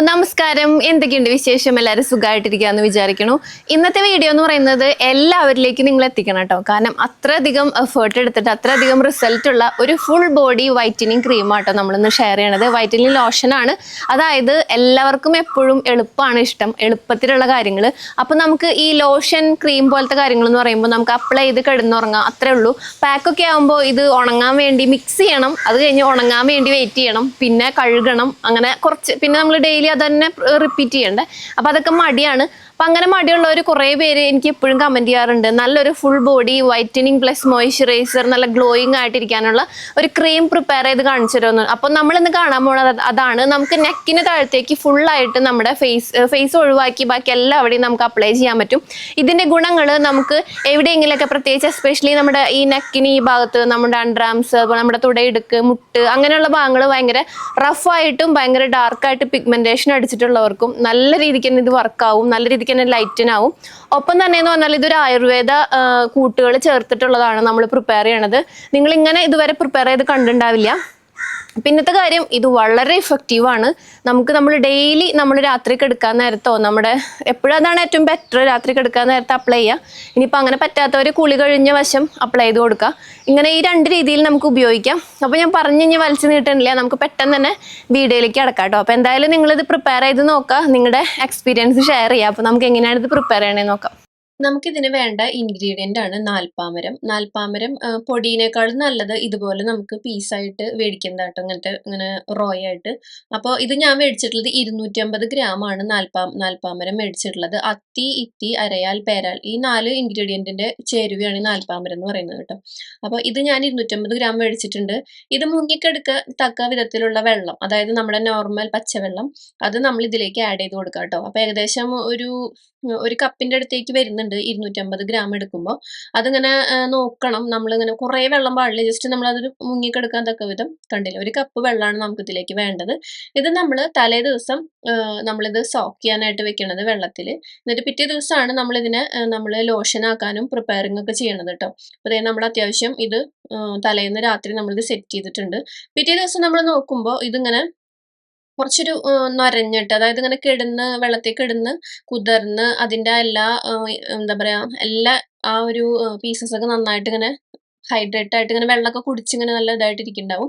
നമസ്കാരം. എന്തൊക്കെയുണ്ട് വിശേഷം? എല്ലാവരും സുഖമായിട്ടിരിക്കുകയെന്ന് വിചാരിക്കണു ഇന്നത്തെ വീഡിയോ എന്ന് പറയുന്നത് എല്ലാവരിലേക്കും നിങ്ങൾ എത്തിക്കണം കേട്ടോ. കാരണം അത്രയധികം എഫേർട്ട് എടുത്തിട്ട് അത്രയധികം റിസൾട്ട് ഉള്ള ഒരു ഫുൾ ബോഡി വൈറ്റനിങ് ക്രീം ആട്ടോ നമ്മളിന്ന് ഷെയർ ചെയ്യണത്. വൈറ്റനിങ് ലോഷനാണ് അതായത് എല്ലാവർക്കും എപ്പോഴും എളുപ്പമാണ് ഇഷ്ടം. എളുപ്പത്തിലുള്ള കാര്യങ്ങൾ അപ്പോൾ നമുക്ക് ഈ ലോഷൻ ക്രീം പോലത്തെ കാര്യങ്ങൾ എന്ന് പറയുമ്പോൾ നമുക്ക് അപ്ലൈ ചെയ്ത് കിടന്നുറങ്ങാം. അത്രേ ഉള്ളൂ. പാക്കൊക്കെ ആകുമ്പോൾ ഇത് ഉണങ്ങാൻ വേണ്ടി മിക്സ് ചെയ്യണം. അത് കഴിഞ്ഞ് ഉണങ്ങാൻ വേണ്ടി വെയിറ്റ് ചെയ്യണം. പിന്നെ കഴുകണം. അങ്ങനെ കുറച്ച്. പിന്നെ നമ്മൾ ഡെയിലി അത് തന്നെ റിപ്പീറ്റ് ചെയ്യണ്ടേ? അപ്പോൾ അതൊക്കെ മടിയാണ്. അപ്പം അങ്ങനെ മടിയുള്ളവർ കുറെ പേര് എനിക്ക് എപ്പോഴും കമന്റ് ചെയ്യാറുണ്ട്. നല്ലൊരു full body whitening plus moisturiser നല്ല ഗ്ലോയിങ് ആയിട്ടിരിക്കാനുള്ള ഒരു ക്രീം പ്രിപ്പയർ ചെയ്ത് കാണിച്ചു തരുമെന്ന് നമ്മൾ ഇന്ന് കാണാൻ പോകുന്നത് അതാണ്. നമുക്ക് നെക്കിന് താഴത്തേക്ക് ഫുൾ ആയിട്ട് നമ്മുടെ ഫേസ് ഫേസ് ഒഴിവാക്കി ബാക്കി എല്ലാവിടെയും നമുക്ക് അപ്ലൈ ചെയ്യാൻ പറ്റും. ഇതിന്റെ ഗുണങ്ങൾ നമുക്ക് എവിടെയെങ്കിലൊക്കെ പ്രത്യേകിച്ച് എസ്പെഷ്യലി നമ്മുടെ ഈ നെക്കിന് ഈ ഭാഗത്ത് നമ്മുടെ അൺഡ്രാംസ് നമ്മുടെ തുടയിടുക്ക് മുട്ട് അങ്ങനെയുള്ള ഭാഗങ്ങൾ ഭയങ്കര റഫായിട്ടും ഭയങ്കര ഡാർക്കായിട്ട് പിഗ്മെന്റേഷൻ അടിച്ചിട്ടുള്ളവർക്കും നല്ല രീതിക്ക് തന്നെ ഇത് വർക്കാവും നല്ല രീതിക്ക് തന്നെ ലൈറ്റനാവും ഒപ്പം തന്നെ എന്ന് പറഞ്ഞാൽ ഇതൊരു ആയുർവേദ കൂട്ടുകൾ ചേർത്തിട്ടുള്ളതാണ് നമ്മൾ പ്രിപ്പയർ ചെയ്യണത്. നിങ്ങൾ ഇങ്ങനെ ഇതുവരെ പ്രിപ്പയർ ചെയ്ത് കണ്ടിട്ടുണ്ടാവില്ല. പിന്നത്തെ കാര്യം ഇത് വളരെ ഇഫക്റ്റീവാണ് നമുക്ക് നമ്മൾ ഡെയിലി നമ്മൾ രാത്രി കിടക്കാൻ നേരത്തോ നമ്മുടെ എപ്പോഴും അതാണ് ഏറ്റവും ബെറ്റർ രാത്രി കിടക്കാൻ നേരത്തെ അപ്ലൈ ചെയ്യുക ഇനിയിപ്പോൾ അങ്ങനെ പറ്റാത്തവർ കുളി കഴിഞ്ഞ വശം അപ്ലൈ ചെയ്ത് കൊടുക്കുക ഇങ്ങനെ ഈ രണ്ട് രീതിയിൽ നമുക്ക് ഉപയോഗിക്കാം. അപ്പോൾ ഞാൻ പറഞ്ഞു കഴിഞ്ഞാൽ വലിച്ചു നീട്ടണില്ല. നമുക്ക് പെട്ടെന്ന് തന്നെ വീഡിയോയിലേക്ക് അടക്കാം കേട്ടോ. അപ്പോൾ എന്തായാലും നിങ്ങളിത് പ്രിപ്പയർ ചെയ്ത് നോക്കുക നിങ്ങളുടെ എക്സ്പീരിയൻസ് ഷെയർ ചെയ്യുക അപ്പോൾ നമുക്ക് എങ്ങനെയാണ് ഇത് പ്രിപ്പയർ ചെയ്യണമെന്ന് നോക്കാം. നമുക്കിതിന് വേണ്ട ഇൻഗ്രീഡിയന്റ് ആണ് നാൽപ്പാമരം. നാൽപ്പാമരം പൊടിയിനേക്കാളും നല്ലത് ഇതുപോലെ നമുക്ക് പീസായിട്ട് മേടിക്കുന്നതാട്ടോ ഇങ്ങനത്തെ ഇങ്ങനെ റോയായിട്ട് അപ്പോൾ ഇത് ഞാൻ മേടിച്ചിട്ടുള്ളത് ഇരുന്നൂറ്റമ്പത് ഗ്രാം ആണ് നാൽപ്പാ നാൽപ്പാമരം മേടിച്ചിട്ടുള്ളത്. അത്തി ഇത്തി അരയാൽ പേരാൽ ഈ നാല് ഇൻഗ്രീഡിയന്റിന്റെ ചേരുവയാണ് നാൽപ്പാമരം എന്ന് പറയുന്നത് കേട്ടോ. അപ്പോൾ ഇത് ഞാൻ ഇരുന്നൂറ്റമ്പത് ഗ്രാം മേടിച്ചിട്ടുണ്ട്. ഇത് മുങ്ങിക്കെടുക്ക തക്ക വിധത്തിലുള്ള വെള്ളം അതായത് നമ്മുടെ നോർമൽ പച്ചവെള്ളം അത് നമ്മൾ ഇതിലേക്ക് ആഡ് ചെയ്ത് കൊടുക്കാം കേട്ടോ അപ്പോൾ ഏകദേശം ഒരു ഒരു കപ്പിന്റെ അടുത്തേക്ക് വരുന്നുണ്ട് ഇരുന്നൂറ്റമ്പത് ഗ്രാം എടുക്കുമ്പോൾ അതിങ്ങനെ നോക്കണം. നമ്മളിങ്ങനെ കുറേ വെള്ളം പാടില്ല. ജസ്റ്റ് നമ്മളതൊരു മുങ്ങിക്കെടുക്കാൻ തക്ക വിധം കണ്ടില്ല? ഒരു കപ്പ് വെള്ളമാണ് നമുക്ക് ഇതിലേക്ക് വേണ്ടത്. ഇത് നമ്മൾ തലേ ദിവസം നമ്മളിത് സോക്ക് ചെയ്യാനായിട്ട് വെക്കണത് വെള്ളത്തിൽ എന്നിട്ട് പിറ്റേ ദിവസമാണ് നമ്മളിതിനെ നമ്മൾ ലോഷൻ ആക്കാനും പ്രിപ്പയറിംഗ് ഒക്കെ ചെയ്യണത് കേട്ടോ അതായത് നമ്മൾ അത്യാവശ്യം ഇത് തലേന്ന് രാത്രി നമ്മളിത് സെറ്റ് ചെയ്തിട്ടുണ്ട്. പിറ്റേ ദിവസം നമ്മൾ നോക്കുമ്പോൾ ഇതിങ്ങനെ കുറച്ചൊരു നൊരഞ്ഞിട്ട് അതായത് ഇങ്ങനെ കിടന്ന് വെള്ളത്തിൽ കിടന്ന് കുതിർന്ന് അതിന്റെ എല്ലാ എന്താ പറയാ എല്ലാ ആ ഒരു പീസസ് ഒക്കെ നന്നായിട്ട് ഇങ്ങനെ ഹൈഡ്രേറ്റ് ആയിട്ട് ഇങ്ങനെ വെള്ളമൊക്കെ കുടിച്ച് ഇങ്ങനെ നല്ല ഇതായിട്ട് ഇരിക്കുന്നുണ്ടാവും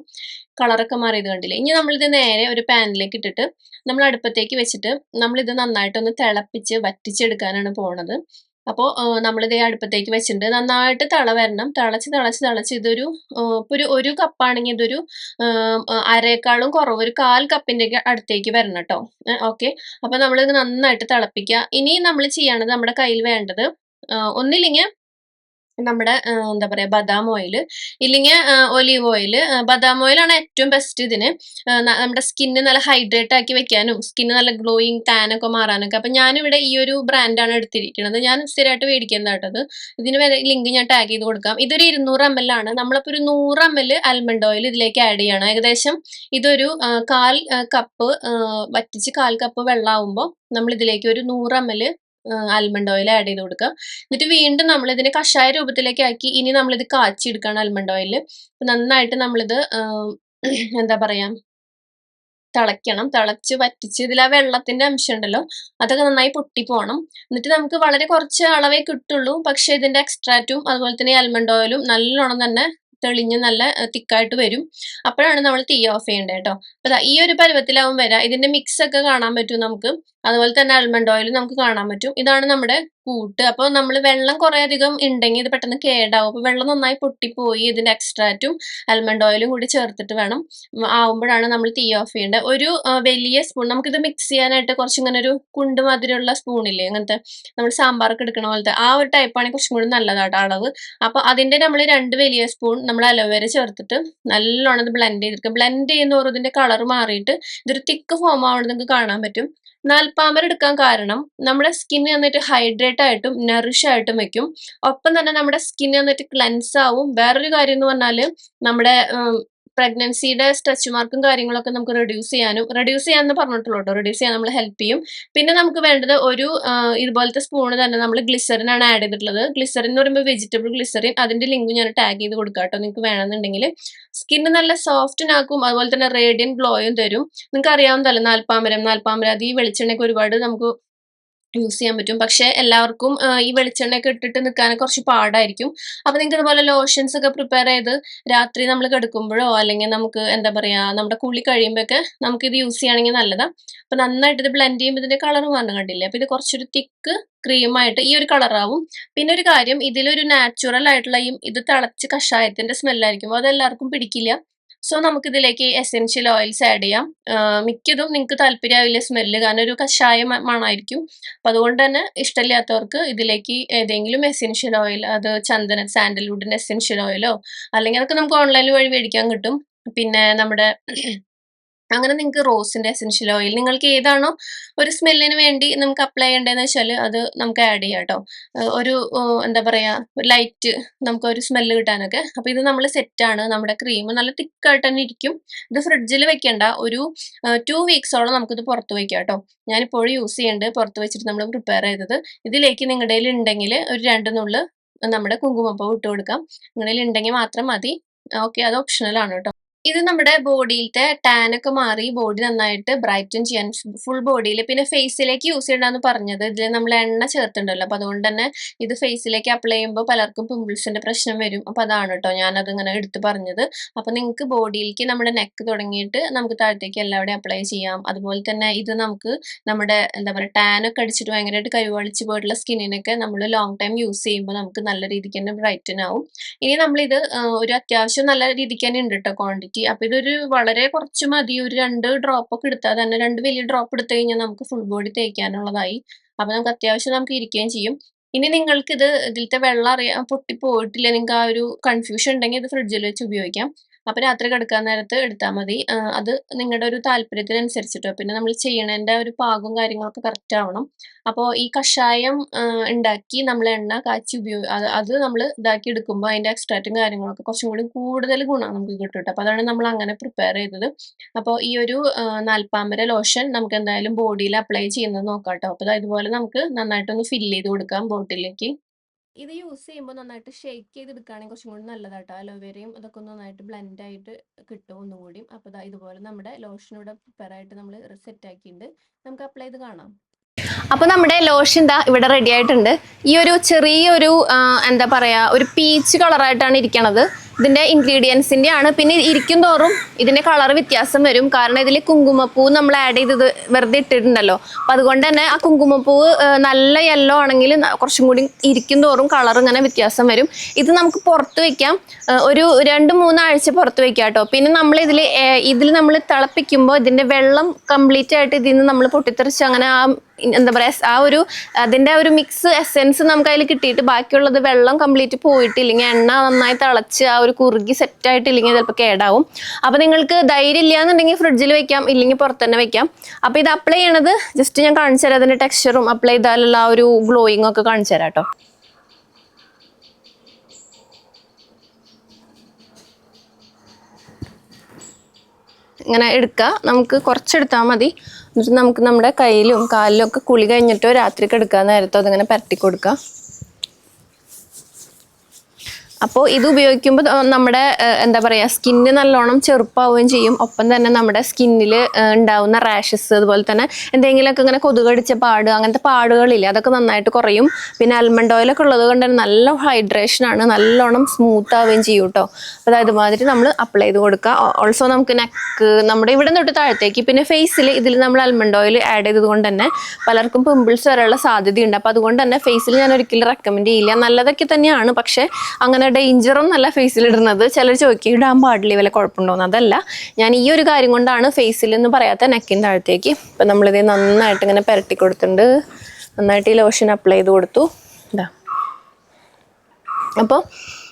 കളറൊക്കെ മാറിയത് കണ്ടില്ലേ? ഇനി നമ്മളിത് നേരെ ഒരു പാനിലേക്ക് ഇട്ടിട്ട് നമ്മൾ അടുപ്പത്തേക്ക് വെച്ചിട്ട് നമ്മളിത് നന്നായിട്ടൊന്ന് തിളപ്പിച്ച് വറ്റിച്ചെടുക്കാനാണ് പോണത്. അപ്പോൾ നമ്മളിതേ അടുപ്പത്തേക്ക് വെച്ചിട്ടുണ്ട്. നന്നായിട്ട് തിള വരണം തിളച്ച് തിളച്ച് തിളച്ച് ഇതൊരു ഇപ്പോൾ ഒരു ഒരു കപ്പാണെങ്കിൽ ഇതൊരു അരേക്കാളും കുറവ്. ഒരു കാൽ കപ്പിന്റെ അടുത്തേക്ക് വരണം കേട്ടോ ഓക്കെ. അപ്പോൾ നമ്മളിത് നന്നായിട്ട് തിളപ്പിക്കുക. ഇനി നമ്മൾ ചെയ്യണത് നമ്മുടെ കയ്യിൽ വേണ്ടത് ഒന്നില്ലെങ്കിൽ നമ്മുടെ എന്താ പറയുക ബദാം ഓയിൽ ഇല്ലെങ്കിൽ ഒലീവ് ഓയിൽ ബദാം ഓയിലാണ് ഏറ്റവും ബെസ്റ്റ് ഇതിന്. നമ്മുടെ സ്കിന്ന് നല്ല ഹൈഡ്രേറ്റ് ആക്കി വെക്കാനും സ്കിന്ന് നല്ല ഗ്ലോയിങ് ടാനൊക്കെ മാറാനൊക്കെ. അപ്പം ഞാനിവിടെ ഈ ഒരു ബ്രാൻഡാണ് എടുത്തിരിക്കുന്നത്. ഞാൻ സ്ഥിരമായിട്ട് മേടിക്കുന്നതാട്ടത് ഇതിന് വരെ ലിങ്ക് ഞാൻ ടാഗ് ചെയ്ത് കൊടുക്കാം. ഇതൊരു ഇരുന്നൂറ് എം എൽ ആണ്. നമ്മളിപ്പോൾ ഒരു നൂറ് എം എൽ ആൽമണ്ട് ഓയിൽ ഇതിലേക്ക് ആഡ് ചെയ്യണം. ഏകദേശം ഇതൊരു കാൽ കപ്പ് വറ്റിച്ച് കാൽ കപ്പ് വെള്ളമാകുമ്പോൾ നമ്മൾ ഇതിലേക്ക് ഒരു നൂറ് M L almond oil add ചെയ്ത് കൊടുക്കുക എന്നിട്ട് വീണ്ടും നമ്മൾ ഇതിനെ കഷായ രൂപത്തിലേക്ക് ആക്കി. ഇനി നമ്മളിത് കാച്ചിയെടുക്കുകയാണ് ആൽമണ്ട് ഓയിൽ നന്നായിട്ട് നമ്മളിത് എന്താ പറയാ തിളയ്ക്കണം. തിളച്ച് വറ്റിച്ച് ഇതിൽ ആ വെള്ളത്തിന്റെ അംശം ഉണ്ടല്ലോ അതൊക്കെ നന്നായി പൊട്ടി പോകണം എന്നിട്ട് നമുക്ക് വളരെ കുറച്ച് അളവേ കിട്ടുള്ളൂ. പക്ഷെ ഇതിന്റെ എക്സ്ട്രാറ്റും അതുപോലെ തന്നെ ആൽമണ്ട് ഓയിലും നല്ലോണം തന്നെ തെളിഞ്ഞ് നല്ല തിക്കായിട്ട് വരും. അപ്പോഴാണ് നമ്മൾ തീ ഓഫ് ചെയ്യേണ്ടത് കേട്ടോ അപ്പോൾ ഈ ഒരു പരുവത്തിലാവും വരാം. ഇതിന്റെ മിക്സ് ഒക്കെ കാണാൻ പറ്റും നമുക്ക്. അതുപോലെ തന്നെ ആൽമണ്ട് ഓയിൽ നമുക്ക് കാണാൻ പറ്റും. ഇതാണ് നമ്മുടെ കൂട്ട്. അപ്പൊ നമ്മൾ വെള്ളം കുറെ അധികം ഉണ്ടെങ്കിൽ ഇത് പെട്ടെന്ന് കേടാവും. അപ്പൊ വെള്ളം നന്നായി പൊട്ടിപ്പോയി ഇതിന്റെ എക്സ്ട്രാറ്റും ആൽമണ്ട് ഓയിലും കൂടി ചേർത്തിട്ട് വേണം. ആവുമ്പോഴാണ് നമ്മൾ തീ ഓഫ് ചെയ്യേണ്ടത് ഒരു വലിയ സ്പൂൺ നമുക്കിത് മിക്സ് ചെയ്യാനായിട്ട് കുറച്ച് ഇങ്ങനെ ഒരു കുണ്ട് മാതിരിയുള്ള സ്പൂണില്ലേ അങ്ങനത്തെ നമ്മൾ സാമ്പാറൊക്കെ എടുക്കണ പോലത്തെ ആ ഒരു ടൈപ്പാണ് കുറച്ചും കൂടി നല്ലതാട്ടോ അളവ്. അപ്പൊ അതിന്റെ നമ്മൾ രണ്ട് വലിയ സ്പൂൺ നമ്മൾ അലോവേര ചേർത്തിട്ട് നല്ലോണം ബ്ലെൻഡ് ചെയ്തിരിക്കും ബ്ലെൻഡ് ചെയ്യുന്നതോറും ഇതിന്റെ കളർ മാറിയിട്ട് ഇതൊരു തിക്ക് ഫോം ആവണത് നിങ്ങൾക്ക് കാണാൻ പറ്റും. നാൽപ്പാമര എടുക്കാൻ കാരണം നമ്മുടെ സ്കിന്ന് എന്നിട്ട് ഹൈഡ്രേറ്റ് ആയിട്ടും നറിഷ് ആയിട്ടും വെക്കും. ഒപ്പം തന്നെ നമ്മുടെ സ്കിന്ന് എന്നിട്ട് ക്ലെൻസ് ആവും. വേറൊരു കാര്യം എന്ന് പറഞ്ഞാൽ നമ്മുടെ പ്രഗ്നൻസിയുടെ സ്ട്രെച്ച് മാർക്കും കാര്യങ്ങളൊക്കെ നമുക്ക് റെഡ്യൂസ് ചെയ്യാനും റെഡ്യൂസ് ചെയ്യാന്ന് പറഞ്ഞിട്ടുള്ളൂ റെഡ്യൂസ് ചെയ്യാൻ നമ്മൾ ഹെൽപ്പ് ചെയ്യും. പിന്നെ നമുക്ക് വേണ്ടത് ഒരു ഇതുപോലത്തെ സ്പൂണ് തന്നെ നമ്മൾ ഗ്ലിസറിനാണ് ആഡ് ചെയ്തിട്ടുള്ളത്. ഗ്ലിസറിൻ എന്ന് പറയുമ്പോൾ വെജിറ്റബിൾ ഗ്ലിസറിൻ അതിന്റെ ലിങ്ക് ഞാൻ ടാഗ് ചെയ്ത് കൊടുക്കാം കേട്ടോ നിങ്ങൾക്ക് വേണമെന്നുണ്ടെങ്കിൽ. സ്കിന്ന് നല്ല സോഫ്റ്റിനാക്കും അതുപോലെ തന്നെ റേഡിയൻ ഗ്ലോയും തരും. നിങ്ങൾക്ക് അറിയാവുന്നതല്ല നാൽപ്പാമരം നാൽപ്പാമരം അത് ഈ വെളിച്ചെണ്ണയ്ക്ക് ഒരുപാട് നമുക്ക് യൂസ് ചെയ്യാൻ പറ്റും. പക്ഷെ എല്ലാവർക്കും ഈ വെളിച്ചെണ്ണയൊക്കെ ഇട്ടിട്ട് നിൽക്കാൻ കുറച്ച് പാടായിരിക്കും. അപ്പൊ നിങ്ങൾക്ക് ഇതുപോലെ ലോഷൻസ് ഒക്കെ പ്രിപ്പയർ ചെയ്ത് രാത്രി നമ്മൾ കിടക്കുമ്പോഴോ അല്ലെങ്കിൽ നമുക്ക് എന്താ പറയാ നമ്മുടെ കുളി കഴിയുമ്പോഴൊക്കെ നമുക്ക് ഇത് യൂസ് ചെയ്യുകയാണെങ്കിൽ നല്ലതാ. അപ്പൊ നന്നായിട്ട് ഇത് ബ്ലെൻഡ് ചെയ്യുമ്പോൾ ഇതിന്റെ കളർ വന്നു കണ്ടില്ലേ? അപ്പൊ ഇത് കുറച്ചൊരു തിക്ക് ക്രീമായിട്ട് ഈ ഒരു കളറാവും പിന്നെ ഒരു കാര്യം ഇതിലൊരു നാച്ചുറൽ ആയിട്ടുള്ള ഈ ഇത് തിളച്ച് കഷായത്തിന്റെ സ്മെല്ലായിരിക്കും അത് എല്ലാവർക്കും പിടിക്കില്ല. സോ നമുക്ക് ഇതിലേക്ക് എസെൻഷ്യൽ ഓയിൽസ് ആഡ് ചെയ്യാം മിക്കതും നിങ്ങൾക്ക് താല്പര്യമാവില്ല സ്മെല്ല് കാരണം ഒരു കഷായ മണമായിരിക്കും അപ്പം അതുകൊണ്ട് തന്നെ ഇഷ്ടമില്ലാത്തവർക്ക് ഇതിലേക്ക് ഏതെങ്കിലും എസെൻഷ്യൽ ഓയിൽ അത് ചന്ദന സാൻഡൽവുഡിന്റെ എസെൻഷ്യൽ ഓയിലോ അല്ലെങ്കിൽ അതൊക്കെ നമുക്ക് ഓൺലൈൻ വഴി മേടിക്കാൻ കിട്ടും. പിന്നെ നമ്മുടെ അങ്ങനെ നിങ്ങൾക്ക് റോസിന്റെ എസെൻഷ്യൽ ഓയിൽ നിങ്ങൾക്ക് ഏതാണോ ഒരു സ്മെല്ലിന് വേണ്ടി നമുക്ക് അപ്ലൈ ചെയ്യേണ്ടതെന്ന് വെച്ചാൽ അത് നമുക്ക് ആഡ് ചെയ്യാം കേട്ടോ ഒരു എന്താ പറയാ ലൈറ്റ് നമുക്ക് ഒരു സ്മെല്ല് കിട്ടാനൊക്കെ. അപ്പൊ ഇത് നമ്മൾ സെറ്റാണ് നമ്മുടെ ക്രീം നല്ല തിക്കായിട്ട് തന്നെ ഇരിക്കും. ഇത് ഫ്രിഡ്ജിൽ വെക്കേണ്ട. ഒരു ടു വീക്സോളം നമുക്കിത് പുറത്ത് വെക്കാം കേട്ടോ ഞാൻ ഇപ്പോഴും യൂസ് ചെയ്യുന്നുണ്ട് പുറത്ത് വെച്ചിട്ട് നമ്മൾ പ്രിപ്പയർ ചെയ്തത്. ഇതിലേക്ക് നിങ്ങളുടെ കയ്യിൽ ഉണ്ടെങ്കിൽ ഒരു രണ്ട് നുള്ള് നമ്മുടെ കുങ്കുമപ്പൂ ഇട്ട് കൊടുക്കാം. നിങ്ങളുടെ ഉണ്ടെങ്കിൽ മാത്രം മതി. ഓക്കെ അത് ഓപ്ഷണൽ ആണ് കേട്ടോ ഇത് നമ്മുടെ ബോഡിയിലത്തെ ടാൻ ഒക്കെ മാറി ബോഡി നന്നായിട്ട് ബ്രൈറ്റൻ ചെയ്യാൻ ഫുൾ ബോഡിയിൽ പിന്നെ ഫേസിലേക്ക് യൂസ് ചെയ്യണമെന്ന് പറഞ്ഞത് ഇതിൽ നമ്മൾ എണ്ണ ചേർത്തിട്ടുണ്ടല്ലോ അപ്പൊ അതുകൊണ്ട് തന്നെ ഇത് ഫേസിലേക്ക് അപ്ലൈ ചെയ്യുമ്പോൾ പലർക്കും പിമ്പിൾസിന്റെ പ്രശ്നം വരും. അപ്പൊ അതാണ് കേട്ടോ ഞാനത് ഇങ്ങനെ എടുത്തു പറഞ്ഞത്. അപ്പൊ നിങ്ങൾക്ക് ബോഡിയിലേക്ക് നമ്മുടെ നെക്ക് തുടങ്ങിയിട്ട് നമുക്ക് താഴത്തേക്ക് എല്ലാവിടെയും അപ്ലൈ ചെയ്യാം. അതുപോലെ തന്നെ ഇത് നമുക്ക് നമ്മുടെ എന്താ പറയുക ടാൻ ഒക്കെ അടിച്ചിട്ട് ഭയങ്കരമായിട്ട് കരുവളിച്ച് പോയിട്ടുള്ള സ്കിന്നിനൊക്കെ നമ്മൾ ലോങ് ടൈം യൂസ് ചെയ്യുമ്പോൾ നമുക്ക് നല്ല രീതിക്ക് തന്നെ ബ്രൈറ്റൻ ആവും. ഇനി നമ്മളിത് ഒരു അത്യാവശ്യം നല്ല രീതിക്ക് തന്നെ ഉണ്ട് കേട്ടോ ക്വാണ്ടിറ്റി അപ്പൊ ഇതൊരു വളരെ കുറച്ച് മതി. ഒരു രണ്ട് ഡ്രോപ്പ് ഒക്കെ എടുത്താൽ തന്നെ രണ്ട് വലിയ ഡ്രോപ്പ് എടുത്തു കഴിഞ്ഞാൽ നമുക്ക് ഫുൾ ബോഡി തേക്കാനുള്ളതായി. അപ്പൊ നമുക്ക് അത്യാവശ്യം നമുക്ക് ഇരിക്കുകയും ചെയ്യും. ഇനി നിങ്ങൾക്ക് ഇത് ഇതിലത്തെ വെള്ളം അറിയാൻ പൊട്ടി പോയിട്ടില്ല നിങ്ങൾക്ക് ആ ഒരു കൺഫ്യൂഷൻ ഉണ്ടെങ്കിൽ ഇത് ഫ്രിഡ്ജിൽ വെച്ച് ഉപയോഗിക്കാം. അപ്പൊ രാത്രി കിടക്കാൻ നേരത്ത് എടുത്താൽ മതി. അത് നിങ്ങളുടെ ഒരു താല്പര്യത്തിനനുസരിച്ചിട്ടോ. പിന്നെ നമ്മൾ ചെയ്യണതിന്റെ ഒരു പാകവും കാര്യങ്ങളൊക്കെ കറക്റ്റ് ആവണം. അപ്പോൾ ഈ കഷായം ഉണ്ടാക്കി നമ്മൾ എണ്ണ കാച്ചി ഉപയോഗി അത് നമ്മൾ ഇതാക്കി എടുക്കുമ്പോൾ അതിന്റെ എക്സ്ട്രാക്റ്റും കാര്യങ്ങളൊക്കെ കുറച്ചും കൂടി കൂടുതൽ ഗുണം നമുക്ക് കിട്ടും അപ്പോൾ അതാണ് നമ്മൾ അങ്ങനെ പ്രിപ്പയർ ചെയ്തത്. അപ്പോൾ ഈ ഒരു നാൽപ്പാമ്പര ലോഷൻ നമുക്ക് എന്തായാലും ബോഡിയിൽ അപ്ലൈ ചെയ്യുന്നത് നോക്കാം കേട്ടോ അപ്പോൾ ഇതുപോലെ നമുക്ക് നന്നായിട്ടൊന്ന് ഫില്ല് ചെയ്ത് കൊടുക്കാം ബോട്ടിലേക്ക് ഇത് യൂസ് ചെയ്യുമ്പോൾ നന്നായിട്ട് ഷേക്ക് ചെയ്തെടുക്കുകയാണെങ്കിൽ കുറച്ചും കൂടി നല്ലതാട്ടോ. അലോവേരയും അതൊക്കെ നന്നായിട്ട് ബ്ലെൻഡ് ആയിട്ട് കിട്ടും ഒന്നും കൂടി അപ്പോൾ ഇതുപോലെ നമ്മുടെ ലോഷൻ ഇവിടെ പ്രിപ്പയർ ആയിട്ട് നമ്മൾ സെറ്റ് ആക്കിയിട്ടുണ്ട്. നമുക്ക് അപ്ലൈ ചെയ്ത് കാണാം. അപ്പൊ നമ്മുടെ ലോഷൻ ദാ ഇവിടെ റെഡി ആയിട്ടുണ്ട്. ഈ ഒരു ചെറിയൊരു എന്താ പറയാ ഒരു പീച്ച് കളറായിട്ടാണ് ഇരിക്കണത്. ഇതിന്റെ ഇൻഗ്രീഡിയൻസിന്റെ ആണ്. പിന്നെ ഇരിക്കും തോറും ഇതിന്റെ കളർ വ്യത്യാസം വരും. കാരണം ഇതിൽ കുങ്കുമപ്പൂ നമ്മൾ ആഡ് ചെയ്തത് വെറുതെ ഇട്ടിട്ടുണ്ടല്ലോ. അപ്പൊ അതുകൊണ്ട് തന്നെ ആ കുങ്കുമപ്പൂവ് നല്ല യെല്ലോ ആണെങ്കിൽ കുറച്ചും കൂടി ഇരിക്കും തോറും കളർ ഇങ്ങനെ വ്യത്യാസം വരും. ഇത് നമുക്ക് പുറത്ത് വെക്കാം. ഒരു രണ്ട് മൂന്നാഴ്ച പുറത്ത് വെക്കാം കേട്ടോ. പിന്നെ നമ്മൾ ഇതിൽ ഇതിൽ നമ്മൾ തിളപ്പിക്കുമ്പോൾ ഇതിന്റെ വെള്ളം കംപ്ലീറ്റ് ആയിട്ട് ഇതിൽ നിന്ന് നമ്മൾ പൊട്ടിത്തെറിച്ച് അങ്ങനെ ആ എന്താ പറയാ ആ ഒരു അതിന്റെ ആ ഒരു മിക്സ് എസെൻസ് നമുക്ക് അതിൽ കിട്ടിയിട്ട് ബാക്കിയുള്ളത് വെള്ളം കംപ്ലീറ്റ് പോയിട്ടില്ലെങ്കിൽ എണ്ണ നന്നായി തിളച്ച് ആ ഒരു കുറുകി സെറ്റ് ആയിട്ടില്ലെങ്കിൽ ചിലപ്പോൾ കേടാവും. അപ്പോൾ നിങ്ങൾക്ക് ധൈര്യം ഇല്ല എന്നുണ്ടെങ്കിൽ ഫ്രിഡ്ജിൽ വെക്കാം ഇല്ലെങ്കിൽ പുറത്ത് തന്നെ വെക്കാം. അപ്പോൾ ഇത് അപ്ലൈ ചെയ്യണത് ജസ്റ്റ് ഞാൻ കാണിച്ചു തരാം അതിന്റെ ടെക്സ്ചറും അപ്ലൈ ചെയ്താലുള്ള ആ ഒരു ഗ്ലോയിങ് ഒക്കെ കാണിച്ചു തരാം കേട്ടോ ഇങ്ങനെ എടുക്കുക നമുക്ക് കുറച്ചെടുത്താൽ മതി. എന്നിട്ട് നമുക്ക് നമ്മുടെ കയ്യിലും കാലിലും ഒക്കെ കുളി കഴിഞ്ഞിട്ടോ രാത്രി എടുക്കാൻ നേരത്തോ അതിങ്ങനെ പരട്ടി കൊടുക്കുക അപ്പോൾ ഇത് ഉപയോഗിക്കുമ്പോൾ നമ്മുടെ എന്താ പറയുക സ്കിന്ന് നല്ലോണം ചെറുപ്പാവുകയും ചെയ്യും. ഒപ്പം തന്നെ നമ്മുടെ സ്കിന്നിൽ ഉണ്ടാവുന്ന റാഷസ് അതുപോലെ തന്നെ എന്തെങ്കിലുമൊക്കെ ഇങ്ങനെ കൊതുകടിച്ച പാട് അങ്ങനത്തെ പാടുകളില്ല അതൊക്കെ നന്നായിട്ട് കുറയും. പിന്നെ അൽമണ്ട് ഓയിലൊക്കെ ഉള്ളത് കൊണ്ട് തന്നെ നല്ല ഹൈഡ്രേഷൻ ആണ് നല്ലോണം സ്മൂത്ത് ആവുകയും ചെയ്യും കേട്ടോ അപ്പോൾ അതായത് മാതിരി നമ്മൾ അപ്ലൈ ചെയ്ത് കൊടുക്കുക. ഓൾസോ നമുക്ക് നെക്ക് നമ്മുടെ ഇവിടെ തൊട്ട് താഴത്തേക്ക് പിന്നെ ഫേസിൽ ഇതിൽ നമ്മൾ അൽമണ്ട് ഓയിൽ ആഡ് ചെയ്തത് കൊണ്ട് തന്നെ പലർക്കും പിമ്പിൾസ് വരെയുള്ള സാധ്യതയുണ്ട്. അപ്പോൾ അതുകൊണ്ട് തന്നെ ഫേസിൽ ഞാൻ ഒരിക്കലും റെക്കമെൻഡ് ചെയ്യില്ല. നല്ലതൊക്കെ തന്നെയാണ് പക്ഷേ അങ്ങനെ ഡേഞ്ചറും ഒന്നല്ല ഫേസിൽ ഇടുന്നത് ചിലർ ചോദിക്കും ഇടാൻ പാടില്ല? വല്ല കുഴപ്പമുണ്ടോന്ന്? അതല്ല. ഞാൻ ഈ ഒരു കാര്യം കൊണ്ടാണ് ഫേസിൽ എന്ന് പറയാത്ത നെക്കിന്റെ താഴത്തേക്ക്. ഇപ്പം നമ്മളിത് നന്നായിട്ട് ഇങ്ങനെ പുരട്ടി കൊടുത്തിട്ടുണ്ട്. നന്നായിട്ട് ഈ ലോഷൻ അപ്ലൈ ചെയ്ത് കൊടുത്തു. ഇതാ. അപ്പോൾ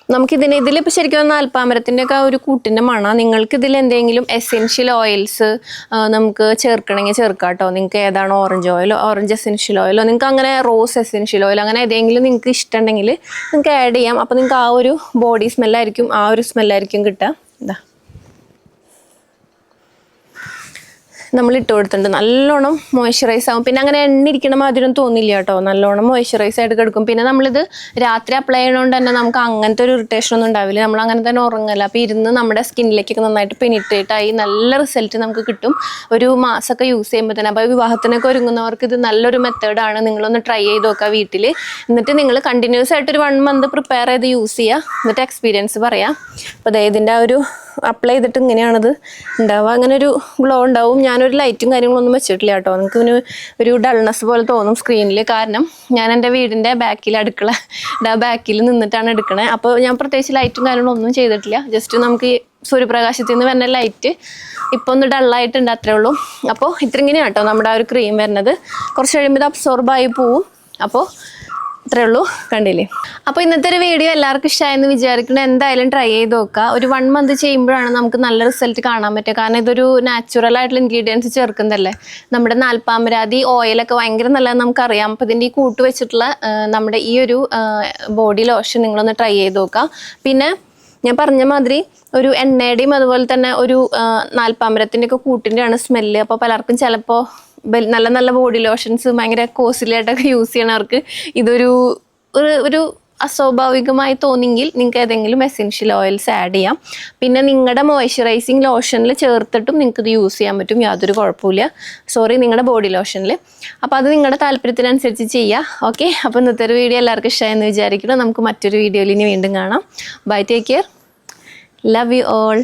നമുക്കിതിന് ഇതിലിപ്പോൾ ശരിക്കും അൽപ്പാമരത്തിന്റെ ഒക്കെ ഒരു കൂട്ടിന്റെ മണ നിങ്ങൾക്ക് ഇതിൽ എന്തെങ്കിലും എസെൻഷ്യൽ ഓയിൽസ് നമുക്ക് ചേർക്കണമെങ്കിൽ ചേർക്കാം കേട്ടോ നിങ്ങൾക്ക് ഏതാണ് ഓറഞ്ച് ഓയിലോ ഓറഞ്ച് എസെൻഷ്യൽ ഓയിലോ നിങ്ങൾക്ക് അങ്ങനെ റോസ് എസെൻഷ്യൽ ഓയിൽ അങ്ങനെ ഏതെങ്കിലും നിങ്ങൾക്ക് ഇഷ്ടമുണ്ടെങ്കിൽ നിങ്ങൾക്ക് ആഡ് ചെയ്യാം. അപ്പോൾ നിങ്ങൾക്ക് ആ ഒരു ബോഡി സ്മെല്ലായിരിക്കും ആ ഒരു സ്മെല്ലായിരിക്കും കിട്ടുക. ഇതാ നമ്മൾ ഇട്ട് കൊടുത്തിട്ടുണ്ട്. നല്ലോണം മോയ്സ്ചറൈസ് ആവും. പിന്നെ അങ്ങനെ എണ്ണ ഇരിക്കണ മാതിരി തോന്നില്ല കേട്ടോ. നല്ലോണം മോയ്സ്ചറൈസ് ആയിട്ട് കിടക്കും. പിന്നെ നമ്മളിത് രാത്രി അപ്ലൈ ചെയ്യണോണ്ട് തന്നെ നമുക്ക് അങ്ങനത്തെ ഒരു ഇറിറ്റേഷൻ ഒന്നും ഉണ്ടാവില്ല. നമ്മൾ അങ്ങനെ തന്നെ ഉറങ്ങല്ല. അപ്പോൾ ഇരുന്ന് നമ്മുടെ സ്കിന്നിലേക്കൊക്കെ നന്നായിട്ട് പെനിട്രേറ്റായി നല്ല റിസൾട്ട് നമുക്ക് കിട്ടും. ഒരു മാസമൊക്കെ യൂസ് ചെയ്യുമ്പോൾ തന്നെ. അപ്പോൾ വിവാഹത്തിനൊക്കെ ഒരുങ്ങുന്നവർക്ക് ഇത് നല്ലൊരു മെത്തേഡാണ് നിങ്ങളൊന്ന് ട്രൈ ചെയ്ത് നോക്കുക വീട്ടിൽ എന്നിട്ട് നിങ്ങൾ കണ്ടിന്യൂസ് ആയിട്ട് ഒരു വൺ മന്ത് പ്രിപ്പയർ ചെയ്ത് യൂസ് ചെയ്യുക എന്നിട്ട് എക്സ്പീരിയൻസ് പറയാം. അപ്പോൾ അതായത് ഇതിന്റെ ആ ഒരു അപ്ലൈ ചെയ്തിട്ട് ഇങ്ങനെയാണത്. ഉണ്ടാവുക. അങ്ങനെ ഒരു ഗ്ലോ ഉണ്ടാവും. ഞാനൊരു ലൈറ്റും കാര്യങ്ങളൊന്നും വെച്ചിട്ടില്ല കേട്ടോ. നിങ്ങൾക്ക് പിന്നെ ഒരു ഡൾനെസ് പോലെ തോന്നും സ്ക്രീനിൽ കാരണം ഞാൻ എന്റെ വീടിന്റെ ബാക്കിൽ അടുക്കള ബാക്കിൽ നിന്നിട്ടാണ് എടുക്കണേ. അപ്പോൾ ഞാൻ പ്രത്യേകിച്ച് ലൈറ്റും കാര്യങ്ങളൊന്നും ചെയ്തിട്ടില്ല. ജസ്റ്റ് നമുക്ക് സൂര്യപ്രകാശത്തിൽ നിന്ന് വരുന്ന ലൈറ്റ് ഇപ്പോൾ ഒന്ന് ഡള്ളായിട്ടുണ്ട് അത്രേ ഉള്ളൂ. അപ്പോൾ ഇത്ര ഇങ്ങനെയാണ് കേട്ടോ നമ്മുടെ ആ ഒരു ക്രീം വരുന്നത്. കുറച്ച് കഴിയുമ്പോൾ ഇത് അബ്സോർബായി പോവും. അപ്പോൾ ഇത്രേ ഉള്ളൂ. കണ്ടില്ലേ? അപ്പോൾ ഇന്നത്തെ ഒരു വീഡിയോ എല്ലാവർക്കും ഇഷ്ടമായെന്ന് വിചാരിക്കുന്നത് എന്തായാലും ട്രൈ ചെയ്ത് നോക്കുക ഒരു വൺ മന്ത് ചെയ്യുമ്പോഴാണ് നമുക്ക് നല്ല റിസൾട്ട് കാണാൻ പറ്റുക. കാരണം ഇതൊരു നാച്ചുറൽ ആയിട്ടുള്ള ഇൻഗ്രീഡിയൻസ് ചേർക്കുന്നതല്ലേ? നമ്മുടെ നാൽപ്പാമരാതി ഓയിലൊക്കെ ഭയങ്കര നല്ലതെന്ന് നമുക്കറിയാം. അപ്പോൾ ഇതിന്റെ ഈ കൂട്ട് വെച്ചിട്ടുള്ള നമ്മുടെ ഈ ഒരു ബോഡി ലോഷൻ നിങ്ങളൊന്ന് ട്രൈ ചെയ്ത് നോക്കുക പിന്നെ ഞാൻ പറഞ്ഞ മാതിരി ഒരു എണ്ണയുടെയും അതുപോലെ തന്നെ ഒരു നാൽപ്പാമരത്തിന്റെയൊക്കെ കൂട്ടിന്റെയാണ് സ്മെല്ല് അപ്പോൾ പലർക്കും ചിലപ്പോൾ നല്ല നല്ല ബോഡി ലോഷൻസ് ഭയങ്കര കോസ്റ്റ്ലി ആയിട്ടൊക്കെ യൂസ് ചെയ്യണവർക്ക് ഇതൊരു ഒരു ഒരു അസ്വാഭാവികമായി തോന്നിയെങ്കിൽ നിങ്ങൾക്ക് ഏതെങ്കിലും എസെൻഷ്യൽ ഓയിൽസ് ആഡ് ചെയ്യാം. പിന്നെ നിങ്ങളുടെ മോയ്സ്ചറൈസിങ് ലോഷനിൽ ചേർത്തിട്ടും നിങ്ങൾക്ക് ഇത് യൂസ് ചെയ്യാൻ പറ്റും. യാതൊരു കുഴപ്പമില്ല സോറി നിങ്ങളുടെ ബോഡി ലോഷനിൽ അപ്പോൾ അത് നിങ്ങളുടെ താല്പര്യത്തിനനുസരിച്ച് ചെയ്യുക ഓക്കെ അപ്പോൾ ഇന്നത്തെ ഒരു വീഡിയോ എല്ലാവർക്കും ഇഷ്ടമായെന്ന് വിചാരിക്കണം നമുക്ക് മറ്റൊരു വീഡിയോയിൽ ഇനി വീണ്ടും കാണാം. Bye take care love you all